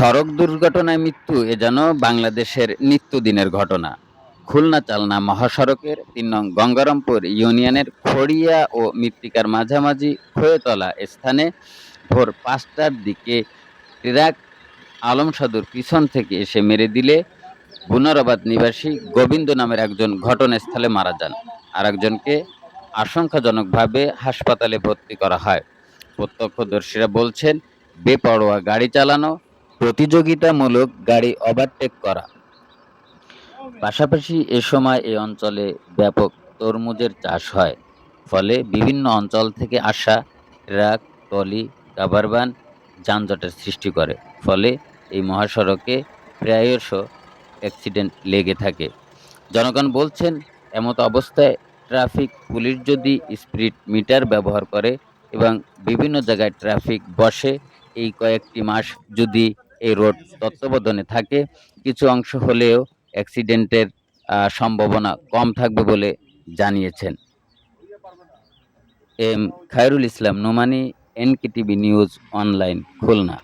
সড়ক দুর্ঘটনায় মৃত্যু এ যেন বাংলাদেশের নিত্যদিনের ঘটনা। খুলনা চালনা মহাসড়কের তিন নং গঙ্গারামপুর ইউনিয়নের খড়িয়া ও মৃত্তিকার মাঝামাঝি খোয়েতলা স্থানে ভোর পাঁচটার দিকে ট্রাক আলম সাধুর পিছন থেকে এসে মেরে দিলে বুনারাবাদ নিবাসী গোবিন্দ নামের একজন ঘটনাস্থলে মারা যান। আর একজনকে আশঙ্কাজনকভাবে হাসপাতালে ভর্তি করা হয়। প্রত্যক্ষদর্শীরা বলছেন, বেপরোয়া গাড়ি চালানো প্রতিযোগিতামূলক গাড়ি ওভারটেক করা। পাশাপাশি এ সময় এই অঞ্চলে ব্যাপক তরমুজের চাষ হয়, ফলে বিভিন্ন অঞ্চল থেকে আসা ট্রাক, ট্রলি, কাভারবান যানজটের সৃষ্টি করে, ফলে এই মহাসড়কে প্রায়শ অ্যাক্সিডেন্ট লেগে থাকে। জনগণ বলছেন, এমত অবস্থায় ট্রাফিক পুলিশ যদি স্পিড মিটার ব্যবহার করে এবং বিভিন্ন জায়গায় ট্রাফিক বসে, এই কয়েকটি মাস যদি এই রোড তত্ত্বাবধানে থাকে। কিছু অংশ হলেও অ্যাক্সিডেন্টের সম্ভাবনা কম থাকবে বলে জানিয়েছেন। M, Khairul Islam, Nomani, NKTV news online, Khulna.